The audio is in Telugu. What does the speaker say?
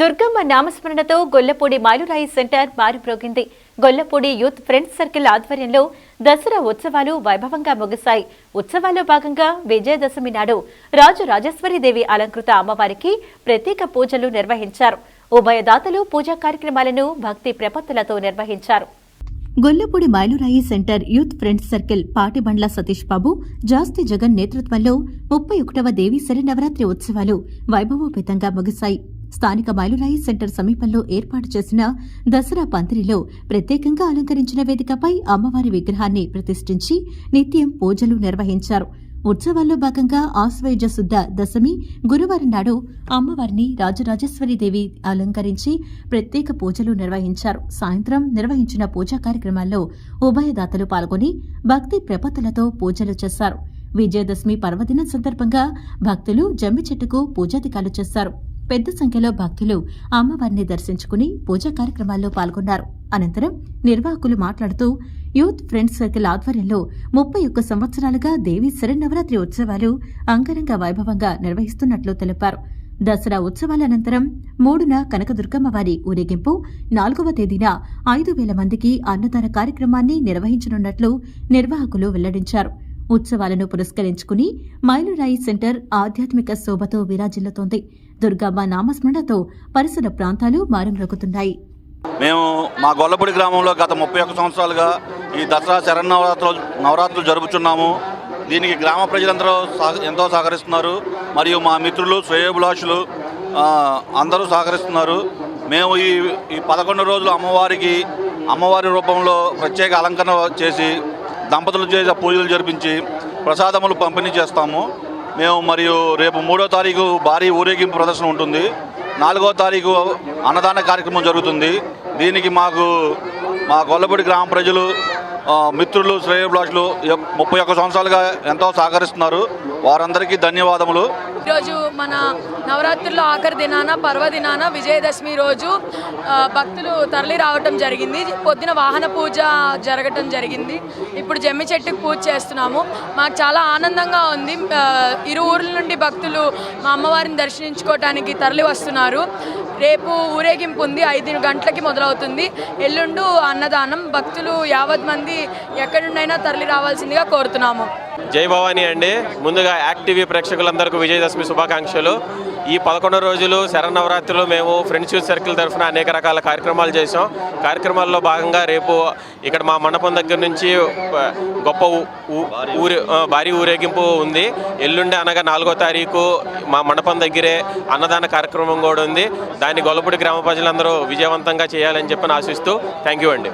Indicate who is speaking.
Speaker 1: దుర్గమ్మ నామస్మరణతో గొల్లపూడి మైలురాయి సెంటర్ మారిప్రోగింది గొల్లపూడి యూత్ ఫ్రెండ్స్ సర్కిల్ ఆధ్వర్యంలో దసరా ఉత్సవాలు వైభవంగా ముగిశాయి. ఉత్సవాల్లో భాగంగా విజయదశమి నాడు రాజు రాజేశ్వరీదేవి అలంకృత అమ్మవారికి ప్రత్యేక పూజలు నిర్వహించారు. ఉభయదాతలు పూజా కార్యక్రమాలను భక్తి ప్రపత్తులతో నిర్వహించారు. గొల్లపూడి మైలురాయి centre youth friends circle Patibandla Satish Babu Jasti Jagan నేతృత్వంలో ముప్పై ఒకటవ దేవీశరి నవరాత్రి ఉత్సవాలు వైభవోపేతంగా ముగిశాయి. స్థానిక మైలురాయి సెంటర్ సమీపంలో ఏర్పాటు చేసిన దసరా పందిరిలో ప్రత్యేకంగా అలంకరించిన వేదికపై అమ్మవారి విగ్రహాన్ని ప్రతిష్ఠించి నిత్యం పూజలు నిర్వహించారు. ఉత్సవాల్లో భాగంగా ఆశ్వయుజ శుద్ధ దశమి గురువారం నాడు అమ్మవారిని రాజరాజేశ్వరీదేవి అలంకరించి ప్రత్యేక పూజలు నిర్వహించారు. సాయంత్రం నిర్వహించిన పూజా కార్యక్రమాల్లో ఉభయదాతలు పాల్గొని భక్తి ప్రపత్తులతో పూజలు చేశారు. విజయదశమి పర్వదినం సందర్భంగా భక్తులు జమ్మి చెట్టుకు పూజాధికాలు చేశారు. పెద్ద సంఖ్యలో భక్తులు అమ్మవారిని దర్శించుకుని పూజా కార్యక్రమాల్లో పాల్గొన్నారు. అనంతరం నిర్వాహకులు మాట్లాడుతూ యూత్ ఫ్రెండ్స్ సర్కిల్ ఆధ్వర్యంలో ముప్పై ఒక్క సంవత్సరాలుగా దేవి శరన్నవరాత్రి ఉత్సవాలు అంగరంగ వైభవంగా నిర్వహిస్తున్నట్లు తెలిపారు. దసరా ఉత్సవాల అనంతరం మూడున కనకదుర్గమ్మ వారి ఊరేగింపు నాలుగవ తేదీన ఐదు వేల మందికి అన్నదాన కార్యక్రమాన్ని నిర్వహించనున్నట్లు నిర్వాహకులు వెల్లడించారు. ఉత్సవాలను పురస్కరించుకుని మైలురాయి సెంటర్ ఆధ్యాత్మిక శోభతో విరాజిల్లుతోంది. దుర్గమ్మ నామస్మరణతో పరిసర ప్రాంతాలు మారుమ్రోగుతున్నాయి.
Speaker 2: మేము మా గొల్లపూడి గ్రామంలో గత ముప్పై ఒక్క సంవత్సరాలుగా ఈ దసరా శరన్నవరాత్రులు నవరాత్రులు జరుపుచున్నాము. దీనికి గ్రామ ప్రజలందరూ సహ- ఎంతో సహకరిస్తున్నారు. మరియు మా మిత్రులు శ్రేయోభిలాషులు అందరూ సహకరిస్తున్నారు. మేము ఈ ఈ పదకొండు రోజులు అమ్మవారికి అమ్మవారి రూపంలో ప్రత్యేక అలంకరణ చేసి దంపతులు చేసే పూజలు జరిపించి ప్రసాదములు పంపిణీ చేస్తాము. మేము మరియు రేపు మూడో తారీఖు భారీ ఊరేగింపు ప్రదర్శన ఉంటుంది. నాలుగో తారీఖు అన్నదాన కార్యక్రమం జరుగుతుంది. దీనికి మాకు మా గొల్లపూడి గ్రామ ప్రజలు మిత్రులు శ్రేయభిలాషులు ముప్పై ఒక్క సంవత్సరాలుగా ఎంతో సహకరిస్తున్నారు. వారందరికీ ధన్యవాదములు.
Speaker 3: ఈరోజు మన నవరాత్రుల్లో ఆఖరి దినాన పర్వదినాన విజయదశమి రోజు భక్తులు తరలి రావటం జరిగింది. పొద్దున వాహన పూజ జరగటం జరిగింది. ఇప్పుడు జమ్మి చెట్టుకు పూజ చేస్తున్నాము. మాకు చాలా ఆనందంగా ఉంది. ఇరు ఊర్ల నుండి భక్తులు మా అమ్మవారిని దర్శించుకోవటానికి తరలి వస్తున్నారు. రేపు ఊరేగింపు ఉంది. ఐదు గంటలకి మొదలవుతుంది. ఎల్లుండు అన్నదానం. భక్తులు యావత్ మంది ఎక్కడి నుండైనా తరలి రావాల్సిందిగా కోరుతున్నాము.
Speaker 4: జై భవానీ అండి. ముందుగా యాక్టివ్ ప్రేక్షకులందరికీ విజయదశమి శుభాకాంక్షలు. ఈ పదకొండు రోజులు శరన్నవరాత్రులు మేము ఫ్రెండ్స్ యూత్ సర్కిల్ తరఫున అనేక రకాల కార్యక్రమాలు చేసాం కార్యక్రమాల్లో భాగంగా రేపు ఇక్కడ మా మండపం దగ్గర నుంచి గొప్ప ఊ- ఊ- ఊరి భారీ ఊరేగింపు ఉంది. ఎల్లుండి అనగా నాలుగో తారీఖు మా మండపం దగ్గరే అన్నదాన కార్యక్రమం కూడా ఉంది. దాన్ని గొల్లపూడి గ్రామ ప్రజలందరూ విజయవంతంగా చేయాలని చెప్పని ఆశిస్తూ థ్యాంక్ యూ అండి.